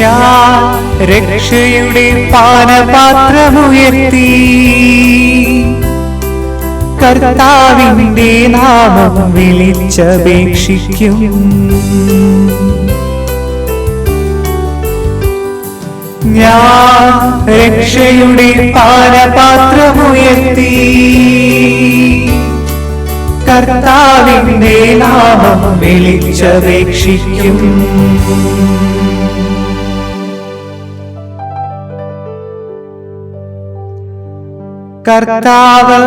ഞാൻ രക്ഷയുടെ പാനപാത്രമുയർത്തി. കർത്താവിന്റെ നാമം വിളിച്ചപേക്ഷിക്കും. ഞാൻ രക്ഷയുടെ പാനപാത്രമുയർത്തി. കർത്താവിന്റെ നാമം വിളിച്ചപേക്ഷിക്കും. കർത്താവ്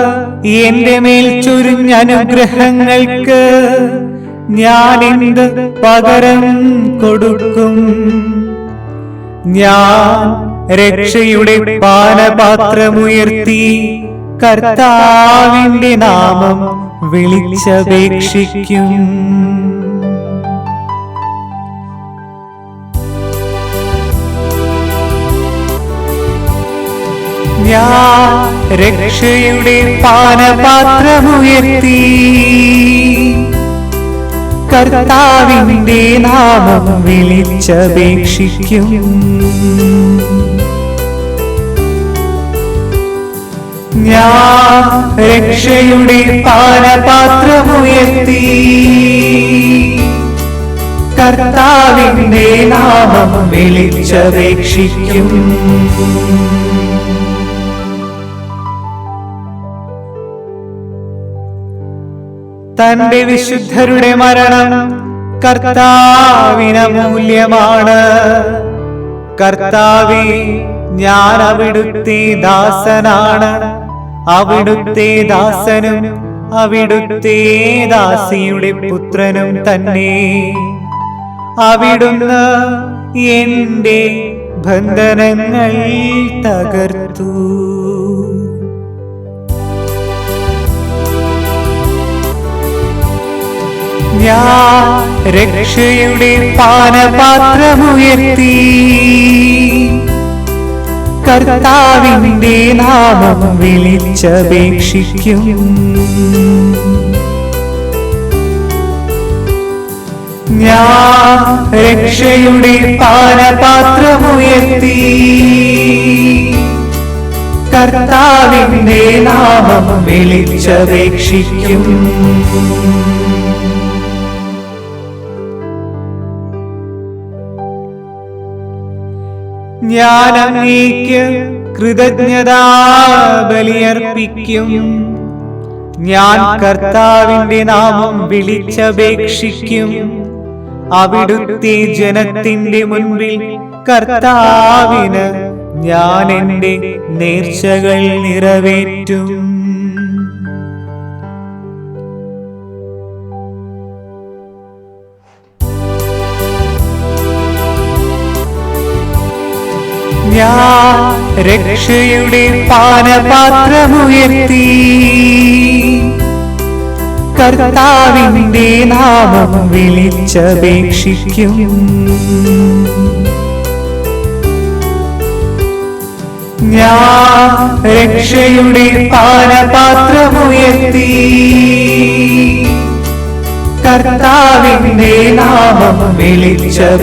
എന്റെ മേൽ ചൊരിഞ്ഞ അനുഗ്രഹങ്ങൾക്ക് ഞാൻ എന്ത് പകരം കൊടുക്കും. ഞാൻ രക്ഷയുടെ പാനപാത്രമുയർത്തി കർത്താവിന്റെ നാമം വിളിച്ചപേക്ഷിക്കും. ഞാൻ രക്ഷയുടെ പാനപാത്രമുയർത്തി. കർത്താവിന്റെ നാമം വിളിച്ചപേക്ഷിക്കും. ഞാൻ രക്ഷയുടെ പാനപാത്രമുയർത്തി. കർത്താവിന്റെ നാമം വിളിച്ചപേക്ഷിക്കും. തന്റെ വിശുദ്ധരുടെ മരണം കർത്താവിന മൂല്യമാണ് കർത്താവി ഞാൻ അവിടുത്തെ ദാസനാണ്. അവിടുത്തെ ദാസനും അവിടുത്തെ ദാസിയുടെ പുത്രനും തന്നെ. അവിടുന്ന് എന്റെ ബന്ധനങ്ങൾ തകർത്തു. ഞാൻ രക്ഷയുടെ പാനപാത്രമുയർത്തി. കർത്താവിന്റെ നാമം വിളിച്ചപേക്ഷിക്കും. ഞാൻ രക്ഷയുടെ പാനപാത്രമുയർത്തി. കർത്താവിന്റെ നാമം വിളിച്ചപേക്ഷിക്കും. ഞാൻ അങ്ങേക്ക് കൃതജ്ഞതാ ബലിയർപ്പിക്കും ഞാൻ കർത്താവിന്റെ നാമം വിളിച്ചപേക്ഷിക്കും. അവിടുത്തെ ജനത്തിന്റെ മുൻപിൽ കർത്താവിന് ഞാൻ എന്റെ നേർച്ചകൾ നിറവേറ്റും. ഞാൻ രക്ഷയുടെ പാനപാത്രമുയർത്തി. കർത്താവിന്റെ നാമം വിളിച്ചപേക്ഷിക്കും. ഞാൻ രക്ഷയുടെ പാനപാത്രമുയർത്തി. കർത്താവിന്റെ നാമം വിളിച്ചപേക്ഷിക്കും.